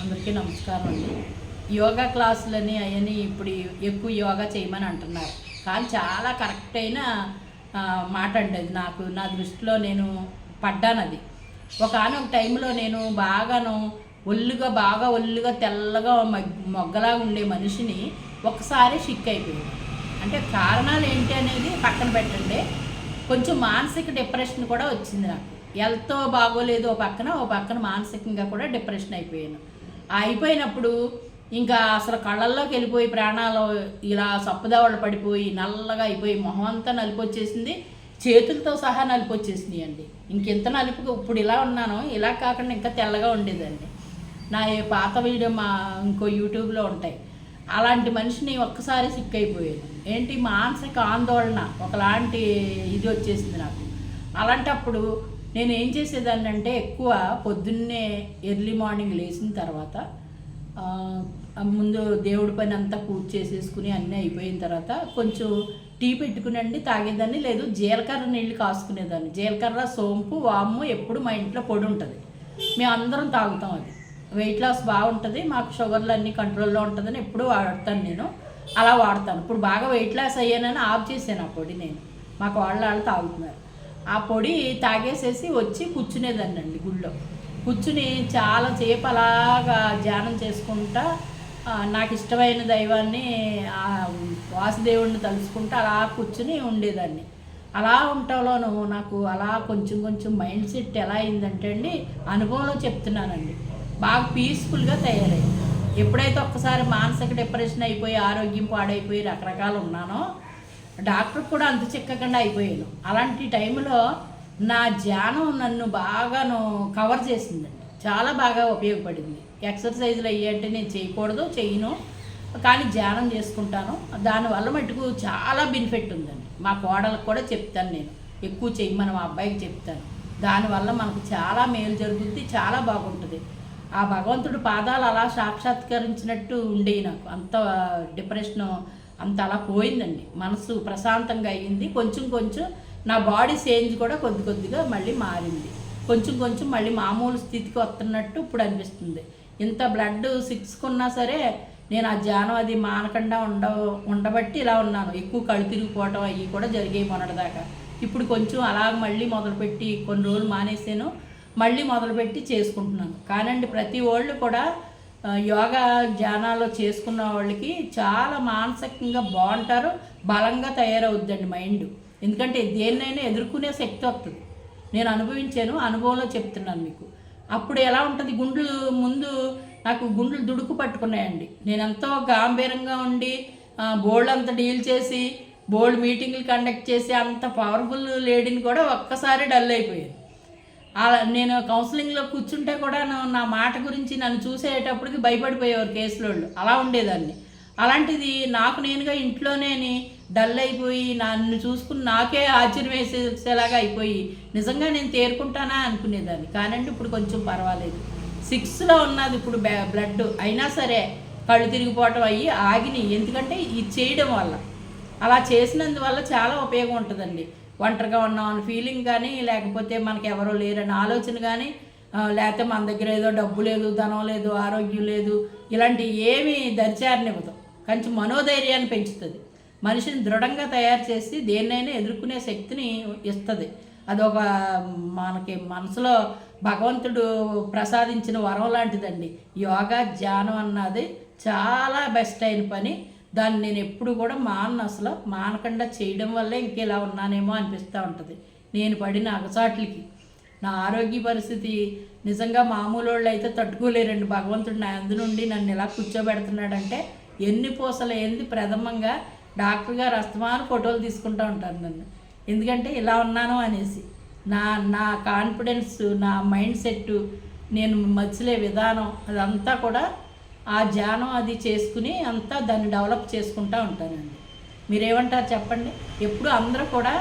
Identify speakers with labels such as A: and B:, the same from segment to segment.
A: అందరికీ నమస్కారం అండి. యోగా క్లాసులని అవన్నీ ఇప్పుడు ఎక్కువ యోగా చేయమని అంటున్నారు. కానీ చాలా కరెక్ట్ అయిన మాట అండి అది నాకు. నా దృష్టిలో నేను పడ్డాను అది. ఒక టైంలో నేను బాగాను ఒళ్ళుగా బాగా ఒళ్ళుగా తెల్లగా మగ్- ఉండే మనిషిని ఒకసారి షిక్ అయిపోయింది అంటే కారణాలు ఏంటి అనేది పక్కన పెట్టండి. కొంచెం మానసిక డిప్రెషన్ కూడా వచ్చింది నాకు. హెల్త్ బాగోలేదు ఓ పక్కన ఓ పక్కన మానసికంగా కూడా డిప్రెషన్ అయిపోయాను. అయిపోయినప్పుడు ఇంకా అసలు కళ్ళల్లోకి వెళ్ళిపోయి ప్రాణాలు ఇలా సప్పుదవళ్ళు పడిపోయి నల్లగా అయిపోయి మొహం అంతా నలిపొచ్చేసింది చేతులతో సహా నలిపొచ్చేసింది అండి. ఇంకెంత నలుపు ఇప్పుడు ఇలా ఉన్నాను ఇలా కాకుండా ఇంకా తెల్లగా ఉండేదండి. నా ఏ పాత వీడియో మా ఇంకో యూట్యూబ్లో ఉంటాయి. అలాంటి మనిషిని ఒక్కసారి సిక్ అయిపోయాను. ఏంటి మానసిక ఆందోళన ఒకలాంటి ఇది వచ్చేసింది నాకు. అలాంటప్పుడు నేను ఏం చేసేదాన్ని అంటే ఎక్కువ పొద్దున్నే ఎర్లీ మార్నింగ్ లేచిన తర్వాత ముందు దేవుడి పని అంతా పూజ చేసేసుకుని అన్నీ అయిపోయిన తర్వాత కొంచెం టీ పెట్టుకునండి తాగేదాన్ని. లేదు జీలకర్ర నీళ్ళు కాసుకునేదాన్ని. జీలకర్ర సోంపు వాము ఎప్పుడు మా ఇంట్లో పొడి ఉంటుంది. మేము అందరం తాగుతాం అది. వెయిట్ లాస్ బాగుంటుంది మాకు షుగర్లు అన్నీ కంట్రోల్లో ఉంటుందని ఎప్పుడు వాడతాను నేను. అలా వాడతాను. ఇప్పుడు బాగా వెయిట్ లాస్ అయ్యానని ఆఫ్ చేశాను ఆ పొడి నేను. మాకు వాళ్ళు వాళ్ళు తాగుతున్నారు. ఆ పొడి తాగేసేసి వచ్చి కూర్చునేదాన్ని అండి గుళ్ళో. కూర్చుని చాలా సేపు అలాగా ధ్యానం చేసుకుంటా నాకు ఇష్టమైన దైవాన్ని ఆ వాసుదేవుడిని తలుచుకుంటూ అలా కూర్చుని ఉండేదాన్ని. అలా ఉండటంలోనూ నాకు అలా కొంచెం కొంచెం మైండ్ సెట్ ఎలా అయిందంటే అండి అనుభవంలో చెప్తున్నానండి. బాగా పీస్ఫుల్గా తయారయ్యింది. ఎప్పుడైతే ఒక్కసారి మానసిక డిప్రెషన్ అయిపోయి ఆరోగ్యం పాడైపోయి రకరకాలు ఉన్నానో డాక్టర్ కూడా అంత చిక్కకుండా అయిపోయాను అలాంటి టైంలో నా ధ్యానం నన్ను బాగాను కవర్ చేసిందండి. చాలా బాగా ఉపయోగపడింది. ఎక్సర్సైజులు అయ్యి అంటే నేను చేయకూడదు చేయను. కానీ ధ్యానం చేసుకుంటాను. దానివల్ల మటుకు చాలా బెనిఫిట్ ఉందండి. మా కోడలకు కూడా చెప్తాను నేను. ఎక్కువ చేయమని మా అబ్బాయికి చెప్తాను. దానివల్ల మనకు చాలా మేలు జరుగుద్ది చాలా బాగుంటుంది. ఆ భగవంతుడు పాదాలు అలా సాక్షాత్కరించినట్టు ఉండేవి నాకు. అంత డిప్రెషన్ అంత అలా పోయిందండి. మనసు ప్రశాంతంగా అయ్యింది. కొంచెం కొంచెం నా బాడీ చేంజ్ కూడా కొద్ది కొద్దిగా మళ్ళీ మారింది. కొంచెం కొంచెం మళ్ళీ మామూలు స్థితికి వస్తున్నట్టు ఇప్పుడు అనిపిస్తుంది. ఇంత బ్లడ్ సిక్స్కున్నా సరే నేను ఆ ధ్యానం అది మానకుండా ఉండ ఉండబట్టి ఇలా ఉన్నాను. ఎక్కువ కళ్ళు తిరిగిపోవటం అవి కూడా జరిగాయి మొన్నటిదాకా. ఇప్పుడు కొంచెం అలా మళ్ళీ మొదలుపెట్టి కొన్ని రోజులు మానేసాను. మళ్ళీ మొదలుపెట్టి చేసుకుంటున్నాను. కానండి ప్రతి వాళ్ళు కూడా యోగా ధ్యానాలు చేసుకున్న వాళ్ళకి చాలా మానసికంగా బాగుంటారు బలంగా తయారవుద్దండి మైండ్. ఎందుకంటే దేన్నైనా ఎదుర్కొనే శక్తి వస్తుంది. నేను అనుభవించాను అనుభవంలో చెప్తున్నాను మీకు. అప్పుడు ఎలా ఉంటుంది గుండ్లు ముందు నాకు గుండ్లు దుడుకు పట్టుకున్నాయండి. నేను ఎంతో గాంభీరంగా ఉండి బోల్డ్ అంత డీల్ చేసి బోల్డ్ మీటింగ్లు కండక్ట్ చేసి అంత పవర్ఫుల్ లేడీని కూడా ఒక్కసారి డల్ అయిపోయాను. అలా నేను కౌన్సిలింగ్లో కూర్చుంటే కూడా నా- మాట గురించి నన్ను చూసేటప్పటికి భయపడిపోయేవారు కేసులోళ్ళు అలా ఉండేదాన్ని. అలాంటిది నాకు నేనుగా ఇంట్లోనే డల్ అయిపోయి నన్ను చూసుకుని నాకే ఆశ్చర్యం వేసేలాగా అయిపోయి నిజంగా నేను తేరుకుంటానా అనుకునేదాన్ని. కానండి ఇప్పుడు కొంచెం పర్వాలేదు. సిక్స్లో ఉన్నది ఇప్పుడు బ్యా- బ్లడ్ అయినా సరే కళ్ళు తిరిగిపోవటం అయ్యి ఆగినాయి. ఎందుకంటే ఇది చేయడం వల్ల. అలా చేసినందువల్ల చాలా ఉపయోగం ఉంటుందండి. ఒంటరిగా ఉన్నాం అని ఫీలింగ్ కానీ లేకపోతే మనకి ఎవరో లేరని ఆలోచన కానీ లేకపోతే మన దగ్గర ఏదో డబ్బు లేదు ధనం లేదు ఆరోగ్యం లేదు ఇలాంటి ఏమీ దరిచారనివ్వదు. కొంచెం మనోధైర్యాన్ని పెంచుతుంది. మనిషిని దృఢంగా తయారు చేసి దేన్నైనా ఎదుర్కొనే శక్తిని ఇస్తుంది. అదొక మనకి మనసులో భగవంతుడు ప్రసాదించిన వరం లాంటిదండి. యోగా ధ్యానం అన్నది చాలా బెస్ట్ అయిన పని. దాన్ని నేను ఎప్పుడు కూడా మానను అసలు. మానకుండా చేయడం వల్లే ఇంకెలా ఉన్నానేమో అనిపిస్తూ ఉంటుంది. నేను పడిన అగచాట్లకి నా ఆరోగ్య పరిస్థితి నిజంగా మామూలు వాళ్ళు అయితే తట్టుకోలేరండి. భగవంతుడు నా అందు నుండి నన్ను ఇలా కూర్చోబెడుతున్నాడంటే ఎన్ని పూసలు ఏంది ప్రథమంగా డాక్టర్ గారు అస్తమాను ఫోటోలు తీసుకుంటూ ఉంటారు నన్ను. ఎందుకంటే ఇలా ఉన్నాను అనేసి. నా నా కాన్ఫిడెన్స్ నా మైండ్ సెట్ నేను మర్చిలే విధానం అదంతా కూడా ఆ ధ్యానం అది చేసుకుని అంతా దాన్ని డెవలప్ చేసుకుంటూ ఉంటానండి. మీరేమంటారు చెప్పండి? ఎప్పుడు అందరూ కూడా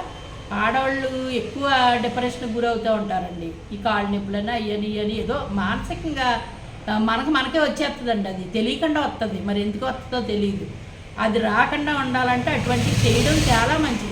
A: ఆడవాళ్ళు ఎక్కువ డిప్రెషన్కి గురవుతూ ఉంటారండి. ఈ కాళ్ళు నొప్పులని అయ్యని ఇయ్యని ఏదో మానసికంగా మనకు మనకే వచ్చేస్తుందండి అది. తెలియకుండా వస్తుంది మరి ఎందుకు వస్తుందో తెలియదు అది రాకుండా ఉండాలంటే అటువంటి చేయడం చాలా మంచిది.